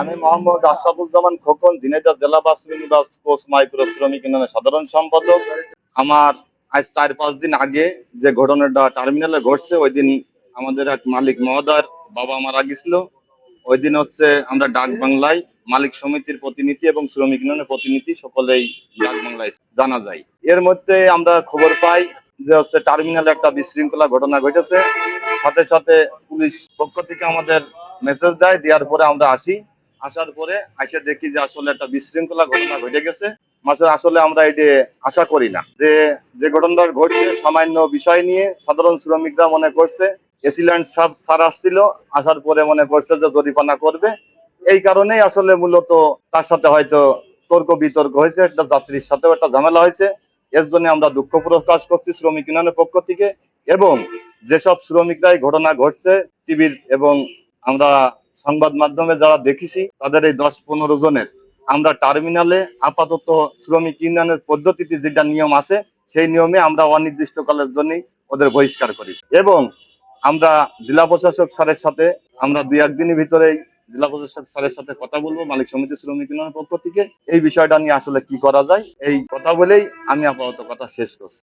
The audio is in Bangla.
আমি মোহাম্মদ আশরাফুজ্জামান খোকন, ঝিনাইদহ জেলা bus mini bus coach micro শ্রমিক ইউনিয়নের সাধারণ সম্পাদক। আমার আজ চার পাঁচ দিন আগে যে ঘটনাটা টার্মিনালে ঘটছে, ওই দিন আমাদের এক মালিক মহোদয়ের বাবা মারা গেছিল। ওই দিন হচ্ছে আমরা ডাক বাংলায় মালিক সমিতির প্রতিনিধি এবং শ্রমিক ইউনিয়নের প্রতিনিধি সকলেই ডাক বাংলায় জানা যায়। এর মধ্যে আমরা খবর পাই যে হচ্ছে টার্মিনালে একটা বিশৃঙ্খলা ঘটনা ঘটেছে। সাথে সাথে পুলিশ পক্ষ থেকে আমাদের মেসেজ দেয়, দেওয়ার পরে আমরা আসি। আসার পরে এসে দেখি যে আসলে একটা বিশৃঙ্খলা ঘটনা ঘটে গেছে। মাসে আসলে আমরা এটি আশা করি না। যে যে ঘটনাটা ঘটছে, সামান্য বিষয় নিয়ে সাধারণ শ্রমিকরা মনে করছে এসিল্যান্ড সাব স্যার আসছিল, আসার পরে মনে করছে যে জরিপানা করবে। এই কারণেই আসলে মূলত তার সাথে হয়তো তর্ক বিতর্ক হয়েছে, একটা যাত্রীর সাথেও একটা ঝামেলা হয়েছে। এর জন্য আমরা দুঃখ প্রকাশ করছি শ্রমিক ইউনিয়নের পক্ষ থেকে। এবং যেসব শ্রমিকরা এই ঘটনা ঘটছে, টিভির এবং আমরা সংবাদ মাধ্যমে যারা দেখেছি, তাদের এই দশ পনেরো জনের, আমরা টার্মিনালে আপাতত শ্রমিক ইউনিয়নের পদ্ধতিতে যেটা নিয়ম আছে, সেই নিয়মে আমরা অনির্দিষ্টকালের জন্য ওদের বহিষ্কার করি এবং আমরা জেলা প্রশাসক স্যারের সাথে, আমরা দুই একদিনের ভিতরেই জেলা প্রশাসক স্যারের সাথে কথা বলব, মালিক সমিতি শ্রমিক ইউনিয়নের পক্ষ থেকে। এই বিষয়টা নিয়ে আসলে কি করা যায়, এই কথা বলেই আমি আপাতত কথা শেষ করছি।